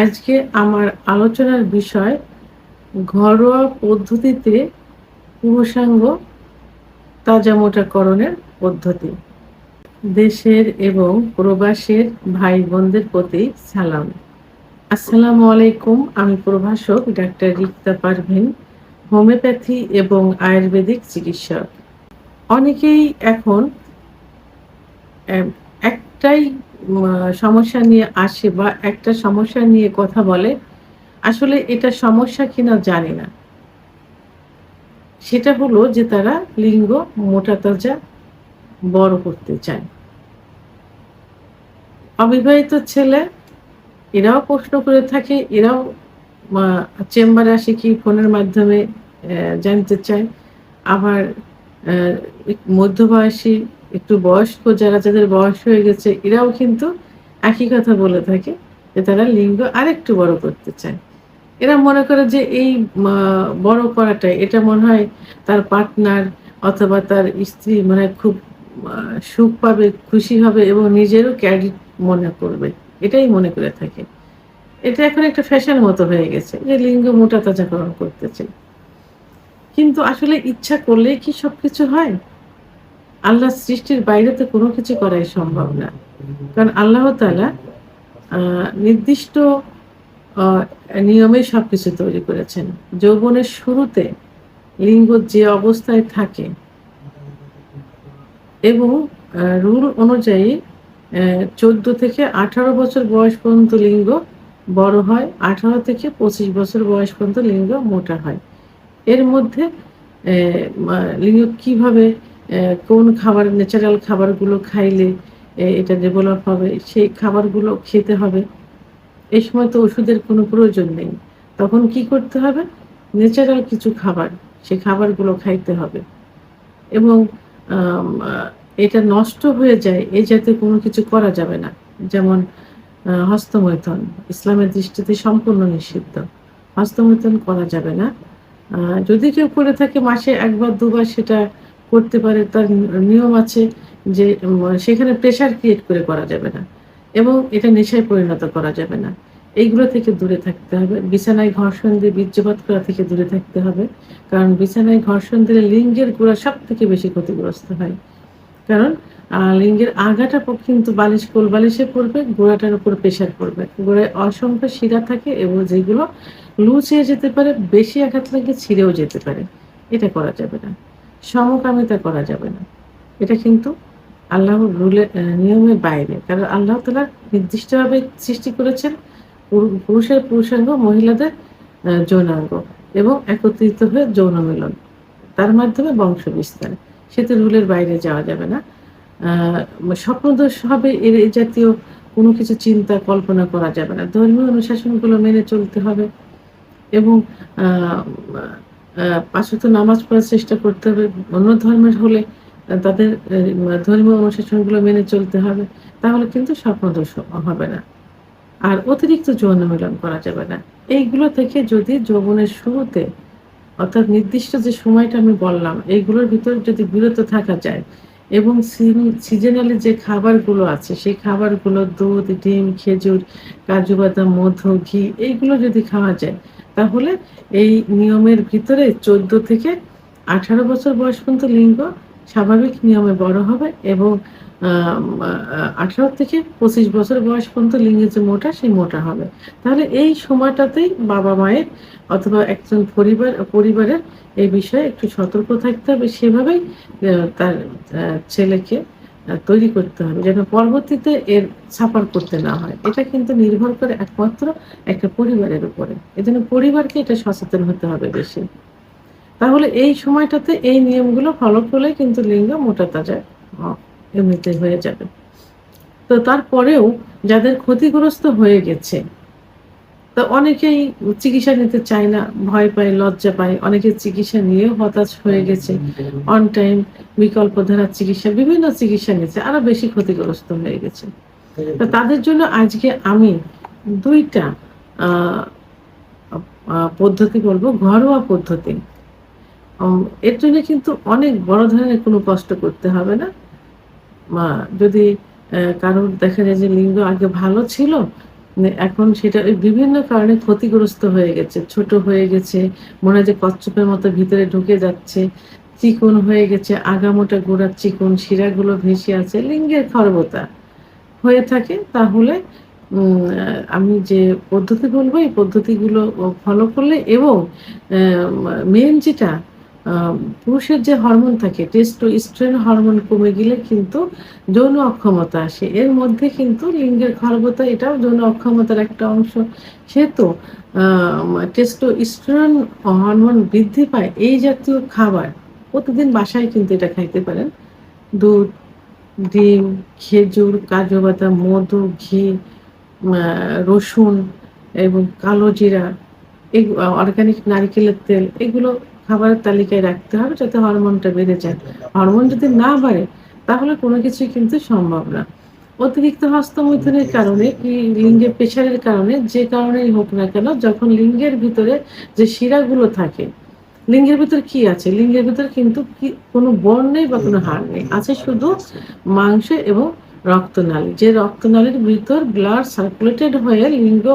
আজকে আমার আলোচনার বিষয় ঘরোয়া পদ্ধতিতে পুরুষাঙ্গ তাজামোটাকরণের পদ্ধতি। দেশের এবং প্রবাসের ভাই বোনদের প্রতি সালাম। আসসালামু আলাইকুম, আমি প্রভাষক ডাক্তার রিক্তা পারভিন, হোমিওপ্যাথি এবং আয়ুর্বেদিক চিকিৎসক। অনেকেই এখন একটাই সমস্যা নিয়ে আসে বা একটা সমস্যা নিয়ে কথা বলে, আসলে এটা সমস্যা কিনা জানি না। সেটা হলো যে তারা লিঙ্গ মোটা তাজা বড় করতে চায়। অবিবাহিত ছেলে, এরাও প্রশ্ন করে থাকে, এরাও চেম্বারে আসে কি ফোনের মাধ্যমে জানতে চায়। আবার মধ্যবয়সী একটু বয়স্ক যারা যাদের বয়স হয়ে গেছে, এরাও কিন্তু একই কথা বলে থাকে যে তারা লিঙ্গ আরেকটু বড় করতে চায়। এরা মনে করে যে এই বড় করাটা এটা মনে হয় তার পার্টনার অথবা তার স্ত্রী মানে খুব সুখ পাবে, খুশি হবে এবং নিজেরও ক্যাডিট মনে করবে, এটাই মনে করে থাকে। এটা এখন একটা ফ্যাশন মতো হয়ে গেছে যে লিঙ্গ মোটা তাজাকরণ করতেছে কিন্তু আসলে ইচ্ছা করলেই কি সবকিছু হয়? আল্লাহ সৃষ্টির বাইরে তো কোনো কিছু করাই সম্ভব না। কারণ আল্লাহ তালা নির্দিষ্ট নিয়মে সবকিছু তৈরি করেছেন। যৌবনের শুরুতে লিঙ্গ যে অবস্থায় থাকে এবং রুল অনুযায়ী চোদ্দ থেকে আঠারো বছর বয়স পর্যন্ত লিঙ্গ বড় হয়, আঠারো থেকে পঁচিশ বছর বয়স পর্যন্ত লিঙ্গ মোটা হয়। এর মধ্যে লিঙ্গ কীভাবে কোন খাবার ন্যাচারাল খাবারগুলো খাইলে এটা ডেভেলপ হবে, সেই খাবারগুলো খেতে হবে। এই সময় তো ওষুধের কোনো প্রয়োজন নেই। তখন কি করতে হবে? ন্যাচারাল কিছু খাবার সেই খাবারগুলো খাইতে হবে। এবং এটা নষ্ট হয়ে যায় এই জাতীয় কোনো কিছু করা যাবে না। যেমন হস্তমৈথন, ইসলামের দৃষ্টিতে সম্পূর্ণ নিষিদ্ধ। হস্তমৈথন করা যাবে না। যদি কেউ করে থাকে, মাসে একবার, দুবার সেটা করতে পারে, তার নিয়ম আছে যে সেখানে প্রেশার ক্রিয়েট করে করা যাবে না এবং এটা নেশায় পরিণত করা যাবে না। এইগুলো থেকে দূরে থাকতে হবে। বিছানায় ঘর্ষণ দিয়ে বীর্যপাত করা থেকে দূরে থাকতে হবে। কারণ বিছানায় ঘর্ষণ দিলে লিঙ্গের গোড়া সব থেকে বেশি ক্ষতিগ্রস্ত হয়। কারণ লিঙ্গের আগাটা কিন্তু বালিশ, কোল বালিশে পড়বে, গোড়াটার উপর প্রেশার পড়বে। গোড়ায় অসংখ্য শিরা থাকে এবং যেগুলো লুচিয়ে যেতে পারে, বেশি আঘাত লাগে ছিঁড়েও যেতে পারে। এটা করা যাবে না। সমকামিতা করা যাবে না। এটা কিন্তু আল্লাহর রুলের নিয়মের বাইরে। কারণ আল্লাহ তালা নির্দিষ্টভাবে সৃষ্টি করেছেন পুরুষের পুরুষাঙ্গ, মহিলাদের যৌনাঙ্গ এবং একত্রিত হয়ে যৌন মিলন। তার মাধ্যমে বংশ বিস্তার। সেতু রুলের বাইরে যাওয়া যাবে না। স্বপ্নদোষ হবে এর জাতীয় কোনো কিছু চিন্তা, কল্পনা করা যাবে না। ধর্মীয় অনুশাসনগুলো মেনে চলতে হবে এবং পাঁচত নামাজ পড়ার চেষ্টা করতে হবে। অন্য ধর্মের হলে তাদের ধর্মীয় অনুশাসনগুলো মেনে চলতে হবে। তাহলে কিন্তু স্বপ্নদোষ হবে না। আর অতিরিক্ত যৌন মিলন করা যাবে না। এইগুলো থেকে যদি যৌবনের শুরুতে, অর্থাৎ নির্দিষ্ট যে সময়টা আমি বললাম, এইগুলোর ভিতর যদি বিরত থাকা যায় এবং সিজনালি যে খাবারগুলো আছে, সেই খাবারগুলো দুধ, ডিম, খেজুর, কাজু বাদাম, মধু, ঘি, এইগুলো যদি খাওয়া যায় তাহলে এই নিয়মের ভিতরে চোদ্দ থেকে আঠারো বছর বয়স পর্যন্ত লিঙ্গ স্বাভাবিক নিয়মে বড় হবে এবং আঠারো থেকে পঁচিশ বছর বয়স পর্যন্ত লিঙ্গের যে মোটা, সেই মোটা হবে। তাহলে এই সময়টাতেই বাবা মায়ের অথবা একজন পরিবার, পরিবারের এই বিষয়ে একটু সতর্ক থাকতে হবে। সেভাবেই তার ছেলেকে তৈরি করতে হবে, যেন পরবর্তীতে এর ছাপার করতে না হয়। এটা কিন্তু নির্ভর করে একমাত্র একটা পরিবারের উপরে। এজন্য পরিবারকে এটা সচেতন হতে হবে বেশি। তাহলে এই সময়টাতে এই নিয়মগুলো ফলো করলে কিন্তু লিঙ্গ মোটা তাজা এমনিতে হয়ে যাবে। তো তারপরেও যাদের ক্ষতিগ্রস্ত হয়ে গেছে তো অনেকেই চিকিৎসা নিতে চায় না, ভয় পায়, লজ্জা পায়। অনেকে চিকিৎসা নিয়েও হতাশ হয়ে গেছে। অন টাইম বিকল্প ধারার চিকিৎসা, বিভিন্ন চিকিৎসা নিচ্ছে আরও বেশি ক্ষতিগ্রস্ত হয়ে গেছে। তো তাদের জন্য আজকে আমি দুইটা পদ্ধতি বলব, ঘরোয়া পদ্ধতি। এর জন্য কিন্তু অনেক বড় ধরনের কোনো কষ্ট করতে হবে না। যদি কারোর দেখা যায় যে লিঙ্গ আগে ভালো ছিল এখন সেটা বিভিন্ন কারণে ক্ষতিগ্রস্ত হয়ে গেছে। ছোট হয়ে গেছে, মনে হয় যে কচ্ছপের মতো ভিতরে ঢুকে যাচ্ছে, চিকন হয়ে গেছে, আগামোটা গোড়ার চিকন শিরাগুলো ভেসে আছে, লিঙ্গের খর্বতা হয়ে থাকে। তাহলে আমি যে পদ্ধতি বলব, এই পদ্ধতিগুলো ফলো করলে এবং মেন যেটা পুরুষের যে হরমোন থাকে টেস্টো স্ট্রেন হরমোন কমে গেলে কিন্তু যৌন অক্ষমতা আসে। এর মধ্যে কিন্তু লিঙ্গের খর্বতা, এটাও যৌন অক্ষমতার একটা অংশ। সেহেতু টেস্টো স্ট্রেন হরমোন বৃদ্ধি পায় এই জাতীয় খাবার। প্রতিদিন বাসায় কিন্তু এটা খাইতে পারেন। দুধ, ডিম, খেজুর, কাজু বাদাম, মধু, ঘি রসুন এবং কালো জিরা এই অর্গানিক নারিকেলের তেল, এগুলো খাবারের তালিকায় রাখতে হবে যাতে হরমোনটা বেড়ে যায়। হরমোন যদি না বাড়ে, তাহলে কোনো কিছুই কিন্তু সম্ভব না। অতিরিক্ত হস্তমৈথুনের কারণে কি লিঙ্গের প্রেশারের কারণে, যে কারণেই হোক না কেন, যখন লিঙ্গের ভিতরে যে শিরাগুলো থাকে, লিঙ্গের ভিতর কি আছে? লিঙ্গের ভিতর কিন্তু কি, কোনো বর্ণ নেই বা কোনো হাড় নেই। আছে শুধু মাংস এবং রক্তনালী। যে রক্তনালীর ভিতর ব্লাড সার্কুলেটেড হয়ে লিঙ্গ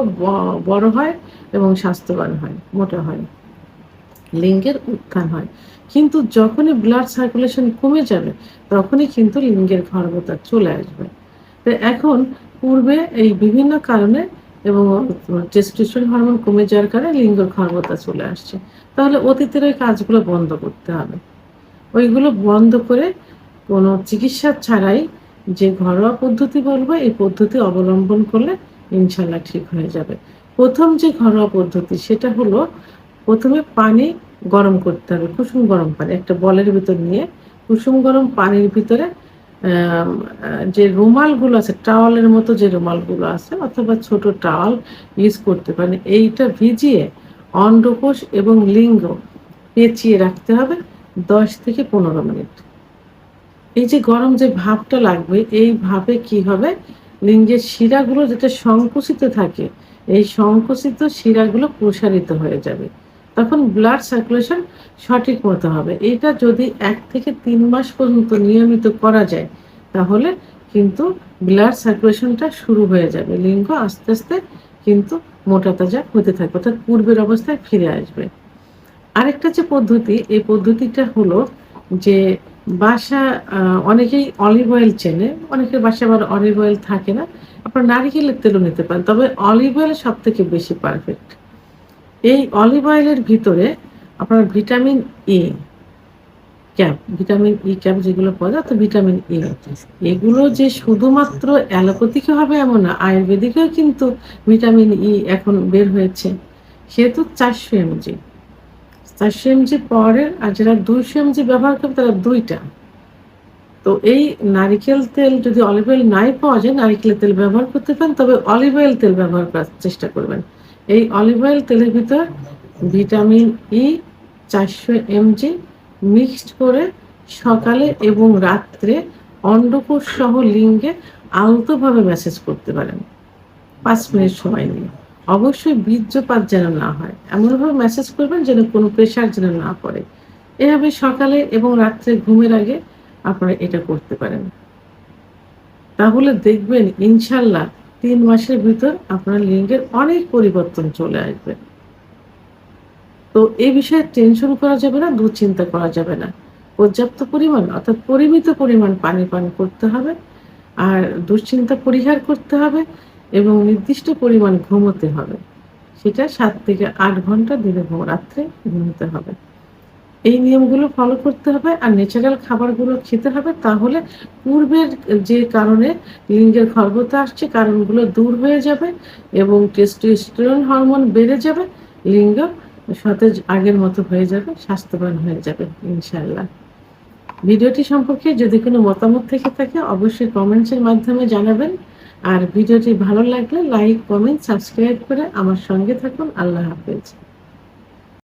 বড় হয় এবং স্বাস্থ্যবান হয়, মোটা হয়। লিঙ্গের উত্থান হয়। কিন্তু যখনই ব্লাড সার্কুলেশন কমে যাবে, তখনই কিন্তু লিঙ্গের খর্বতা চলে আসবে। তো এখন পূর্বে এই বিভিন্ন কারণে এবং টেস্টোস্টেরন হরমোন কমে যাওয়ার কারণে লিঙ্গের খর্বতা চলে আসছে। তাহলে অতীতের ওই কাজগুলো বন্ধ করতে হবে। ওইগুলো বন্ধ করে কোনো চিকিৎসা ছাড়াই যে ঘরোয়া পদ্ধতি বলব, এই পদ্ধতি অবলম্বন করলে ইনশাল্লাহ ঠিক হয়ে যাবে। প্রথম যে ঘরোয়া পদ্ধতি, সেটা হলো প্রথমে পানি গরম করতে হবে, কুসুম গরম পানি, একটা বলের ভিতর নিয়ে কুসুম গরম পানির ভিতরে যে রুমালগুলো আছে, টাওয়ালের মতো যে রুমালগুলো আছে, অথবা ছোট টাওয়াল ইউজ করতে পারেন। এইটা ভিজিয়ে অন্ডকোষ এবং লিঙ্গ পেঁচিয়ে রাখতে হবে দশ থেকে পনেরো মিনিট। এই যে গরম যে ভাবটা লাগবে, এই ভাবে কি হবে? লিঙ্গের শিরাগুলো যেটা সংকুচিত থাকে, এই সংকুচিত শিরাগুলো প্রসারিত হয়ে যাবে। তখন ব্লাড সার্কুলেশন সঠিক মতো হবে। এটা যদি এক থেকে তিন মাস পর্যন্ত নিয়মিত করা যায়, তাহলে কিন্তু ব্লাড সার্কুলেশনটা শুরু হয়ে যাবে। লিঙ্গ আস্তে আস্তে কিন্তু মোটা তাজা হতে থাকবে, অর্থাৎ পূর্বের অবস্থায় ফিরে আসবে। আরেকটা যে পদ্ধতি, এই পদ্ধতিটা হলো যে বাসা অনেকেই অলিভ অয়েল চেনে অনেকের বাসা আবার অলিভ অয়েল থাকে না। আপনার নারিকেলের তেলও নিতে পারেন, তবে অলিভ অয়েল সব থেকে বেশি পারফেক্ট এই অলিভ অয়েলের ভিতরে আপনার vitamin E cap vitamin E cap যেগুলো পাওয়া যায়, তো ভিটামিন ই এগুলো যে শুধুমাত্র অ্যালোপ্যাথিকে হবে এমন না, আয়ুর্বেদিকেও কিন্তু ভিটামিন ই এখন বের হয়েছে। সেহেতু চারশো এমজি চারশো এমজি পাওয়ারের আর যারা দুইশো এমজি ব্যবহার করবে তারা দুইটা। তো এই নারিকেল তেল যদি অলিভ অয়েল নাই পাওয়া যায়, নারিকেলের তেল ব্যবহার করতে পারেন, তবে অলিভ অয়েল তেল ব্যবহার করার চেষ্টা করবেন। এই অলিভ অয়েল তেলের ভিতর ভিটামিন ই চারশো এমজি মিক্সড করে সকালে এবং রাত্রে অন্ডকোষ সহ লিঙ্গে আলতোভাবে মেসেজ করতে পারেন। পাঁচ মিনিট সময় নিয়ে অবশ্যই বীর্যপাত যেন না হয়। এমনভাবে মেসেজ করবেন যেন কোনো প্রেশার যেন না পড়ে। এভাবে সকালে এবং রাত্রে ঘুমের আগে আপনারা এটা করতে পারেন। তাহলে দেখবেন ইনশাল্লাহ তিন মাসের ভিতর আপনার লিঙ্গের অনেক পরিবর্তন চলে আসবে। তো এই বিষয়ে টেনশন করা যাবে না, দুশ্চিন্তা করা যাবে না। পর্যাপ্ত পরিমাণ অর্থাৎ পরিমিত পরিমাণ পানি পান করতে হবে আর দুশ্চিন্তা পরিহার করতে হবে এবং নির্দিষ্ট পরিমাণ ঘুমোতে হবে। সেটা সাত থেকে আট ঘণ্টা দিনে রাত্রে ঘুমোতে হবে। এই নিয়মগুলো ফলো করতে হবে আর ন্যাচারাল খাবারগুলো খেতে হবে তাহলে পূর্বের যে কারণে লিঙ্গের খর্বতা আসছে, কারণগুলো দূর হয়ে যাবে এবং টেস্টোস্টেরন হরমোন বেড়ে যাবে, লিঙ্গ সতেজ আগের মতো হয়ে যাবে, স্বাস্থ্যবান হয়ে যাবে ইনশাল্লাহ ভিডিওটি সম্পর্কে যদি কোনো মতামত থেকে থাকে অবশ্যই কমেন্টসের মাধ্যমে জানাবেন। আর ভিডিওটি ভালো লাগলে লাইক কমেন্ট সাবস্ক্রাইব করে আমার সঙ্গে থাকুন। আল্লাহ হাফেজ।